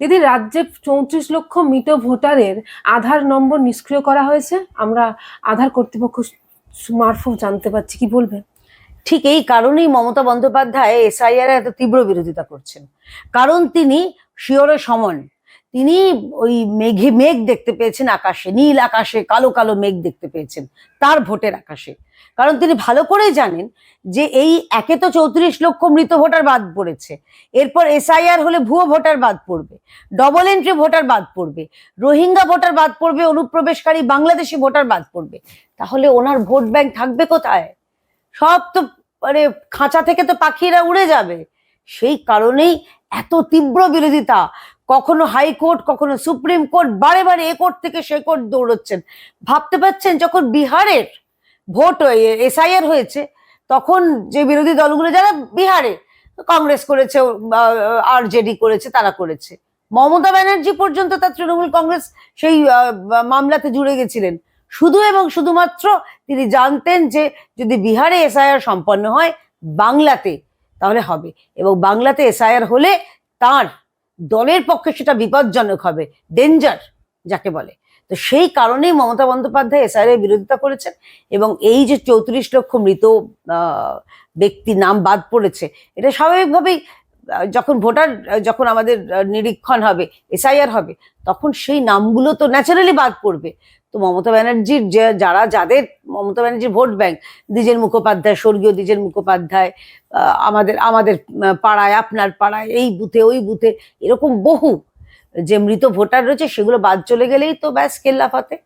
দিদি, রাজ্যে চৌত্রিশ লক্ষ মৃত ভোটারের আধার নম্বর নিষ্ক্রিয় করা হয়েছে। আমরা আধার কর্তৃপক্ষ মারফত জানতে পারছি, কি বলবেন? ঠিক এই কারণেই মমতা বন্দ্যোপাধ্যায় এসআইআর এত তীব্র বিরোধিতা করছেন। কারণ তিনি শিওরে সমন। তিনি ওই মেঘে মেঘ দেখতে পেয়েছেন আকাশে, নীল আকাশে, কালো কালো মেঘ দেখতে পেয়েছেন তার ভোটের আকাশে। কারণ তিনি ভালো করেই জানেন যে এই একে তো চৌত্রিশ লক্ষ মৃত ভোটার বাদ পড়েছে। এরপর এসআইআর হলে ভুয়ো ভোটার বাদ পড়বে, ডবল এন্ট্রি ভোটার বাদ পড়বে, রোহিঙ্গা ভোটার বাদ পড়বে, অনুপ্রবেশকারী বাংলাদেশি ভোটার বাদ পড়বে। তাহলে ওনার ভোট ব্যাংক থাকবে কোথায়? সব তো মানে খাঁচা থেকে তো পাখিরা উড়ে যাবে। সেই কারণেই এত তীব্র বিরোধিতা। কখনো হাইকোর্ট কখনো সুপ্রিম কোর্ট বারে বারে এ কোর্ট থেকে সে কোর্ট দৌড়চ্ছেন। ভাবতে পারছেন যখন বিহারের ভোট এসআইআর হয়েছে, তখন যে বিরোধী দলগুলো যারা বিহারে, কংগ্রেস করেছে আর জেডি করেছে, তারা করেছে। মমতা ব্যানার্জি পর্যন্ত তার তৃণমূল কংগ্রেস সেই মামলাতে জুড়ে গেছিলেন। শুধু এবং শুধুমাত্র তিনি জানতেন যে যদি বিহারে এসআইআর সম্পন্ন হয়, বাংলাতে তাহলে হবে। এবং বাংলাতে এসআইআর হলে তার দলের পক্ষে সেটা বিপজ্জনক হবে ডেঞ্জার যাকে বলে। তো সেই কারণেই মমতা বন্দ্যোপাধ্যায় এসআইআর এর বিরোধিতা করেছেন এবং এই যে চৌত্রিশ লক্ষ মৃত ব্যক্তি নাম বাদ পড়েছে, এটা স্বাভাবিকভাবেই যখন ভোটার যখন আমাদের নিরীক্ষণ হবে, এসআইআর হবে, তখন সেই নামগুলো তো ন্যাচারালি বাদ পড়বে। তো মমতা ব্যানার্জির যারা, যাদের মমতা ব্যানার্জির ভোট ব্যাংক দ্বিজের মুখোপাধ্যায়, স্বর্গীয় দ্বিজের মুখোপাধ্যায় আমাদের আমাদের পাড়ায়, আপনার পাড়ায়, এই বুথে, ওই বুথে, এরকম বহু যে মৃত ভোটার রয়েছে, সেগুলো বাদ চলে গেলেই তো ব্যাস কেল্লাফাতে